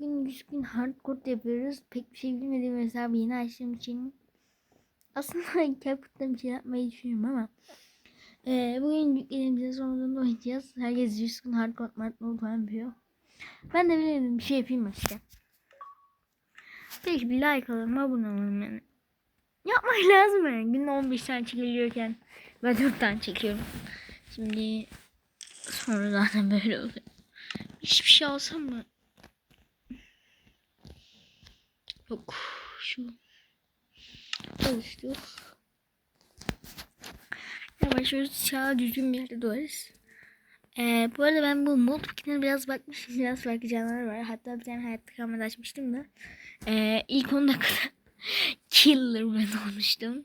bugün 100 gün hardcore yapıyoruz. Pek bir şey bilmediğim hesabı yeni açtığım için. Aslında Capcut'ta bir şey yapmayı düşünüyorum ama. Ee, bugün yüklediğimizde sonunda oynayacağız. Herkes 100 gün hardcore hardcore falan yapıyor. Ben de bilemedim bir şey yapayım işte. Peki bir like alalım abone olalım yani. Yapmak lazım yani. Günde 15 tane çekiliyorken ben 4 tane çekiyorum. Şimdi sonra zaten böyle oluyor. Hiçbir şey alsam mı? Yok. Şu. Alıştık. Yavaş yavaş sağ düzgün bir yerde doğarız. Ee, bu arada ben bu mod kitine biraz bakmışım. Biraz farklı canlılar var. Hatta bir tane hayatta kalmada açmıştım da. Ee, ilk 10 dakikada Killer ben olmuştum.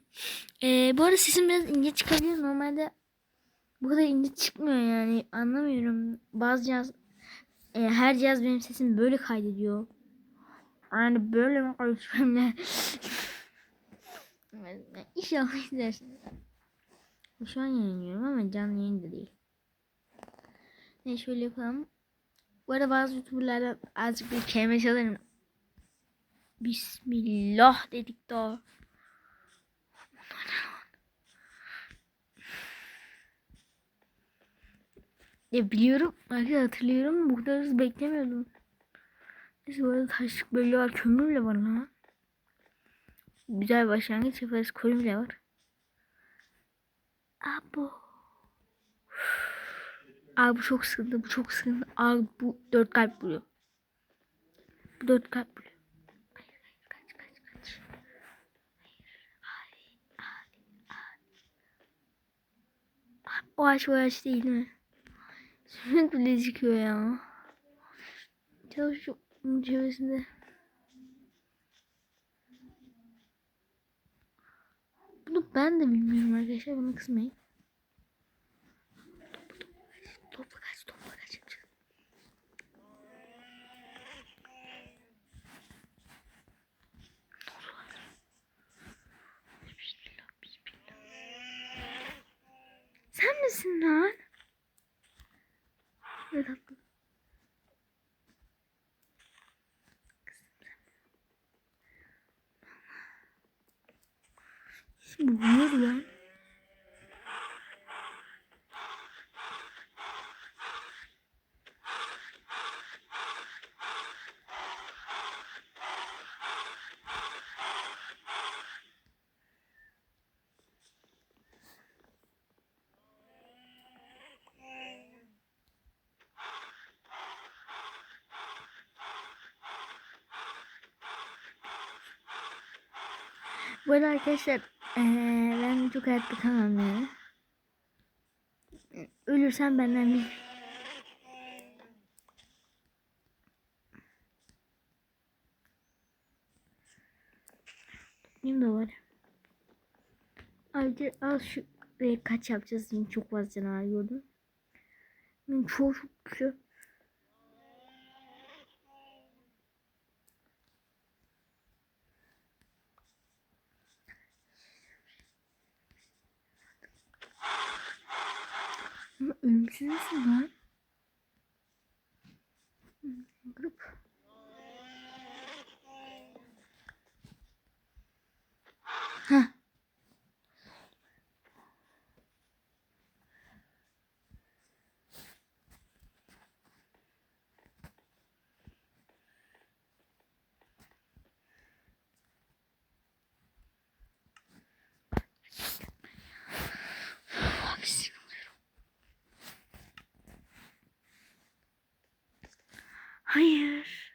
Ee, bu arada sesim biraz ince çıkabilir. Normalde bu kadar ince çıkmıyor yani. Anlamıyorum. Bazı cihaz e, her cihaz benim sesimi böyle kaydediyor. Yani böyle mi konuşuyorum ya? İnşallah izlersiniz. Şu an yayınlıyorum ama canlı yayın da değil. Ne şöyle yapalım. Bu arada bazı youtuberlardan azıcık bir kelime çalarım. Bismillah dedik daha. Ya biliyorum. Hatırlıyorum. Bu kadar hızlı beklemiyordum. Neyse bu arada taşlık böyle var. Kömür bile var lan. Güzel başlangıç yaparız. Koyun bile var. Abo. Abi bu çok sıkıntı. Bu çok sıkıntı. Abi bu dört kalp buluyor. Bu dört kalp buluyor. O ağaç o ağaç değil mi? Sürekli çıkıyor ya. Çalışıyor bunun. Bunu ben de bilmiyorum arkadaşlar. Bana kızmayın. Topla kaç. Sen misin lan? Ne tatlı. Şimdi bu ne lan? Bu arada arkadaşlar eee, ben çok hayatta kalamam yani. Ölürsem benden bir Benim de var. Ayrıca al şu ve kaç yapacağız çok fazla canavar gördüm. Çok çok güzel. Ama ölümsüz müsün lan? Grup. Hayır.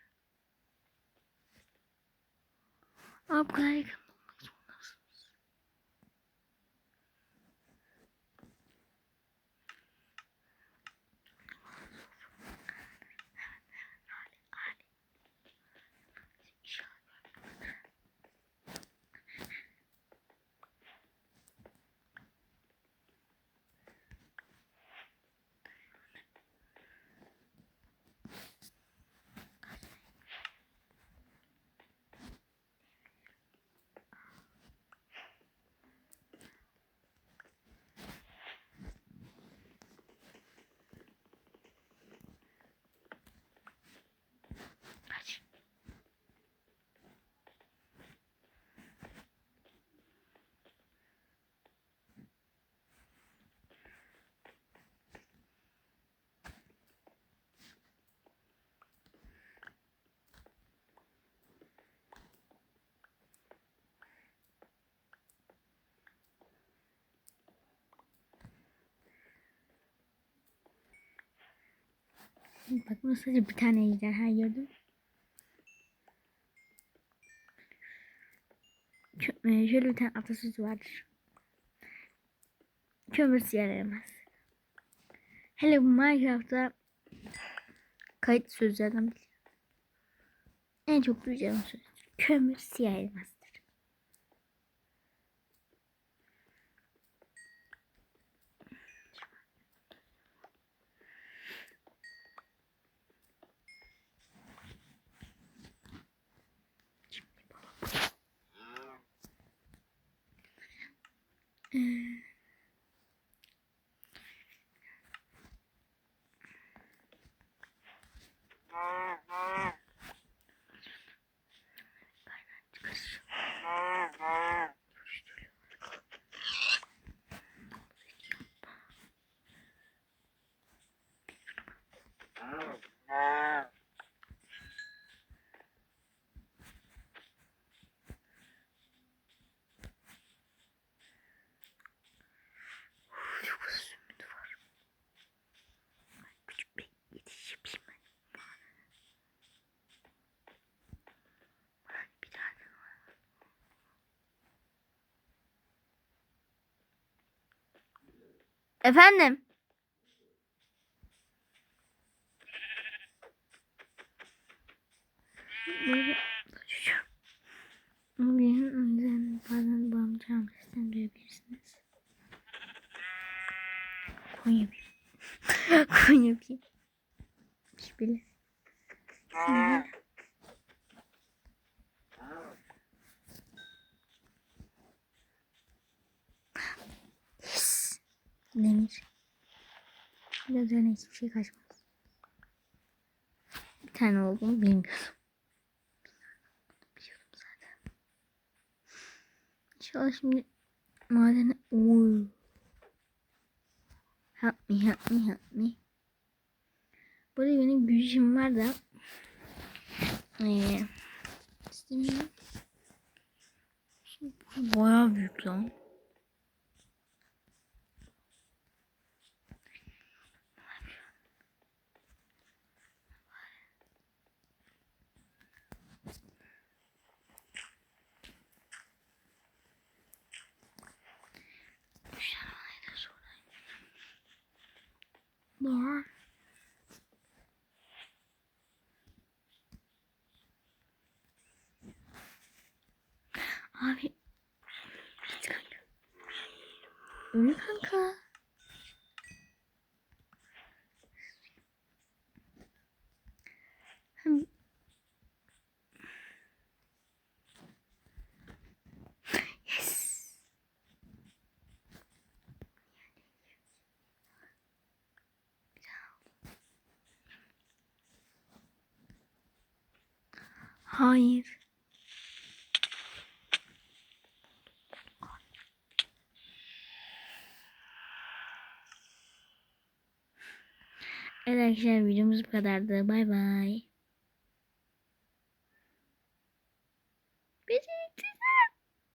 Abi bu Bak bunu sadece bir tane ejderha gördüm. E, Şöyle bir tane atasözü vardır. Kömür erimez. Hele bu Minecraft'ta kayıt sözlerden. En çok duyacağım söz. Kömür siyah erimezdir. Çok uzun zümrüt var. Küçük bir yetiş yapayım ben. Bir tane var. Efendim? O yüzden bazen bağımcı sesini duyabilirsiniz. Koy yapayım. Koy yapayım. Şöyle. Şöyle. Demir. Biraz üzerine hiçbir şey kaçmaz. Bir tane olduğunu bilmiyordum. Biliyordum zaten. İnşallah şimdi madene... Oy. Help me, help me, help me. Burada benim gücüm var da. Ee, istemiyorum. Büyük lan. Doğru. Abi. Git kanka. Öyle kanka. Hayır. Evet arkadaşlar videomuz bu kadardı. Bay bay.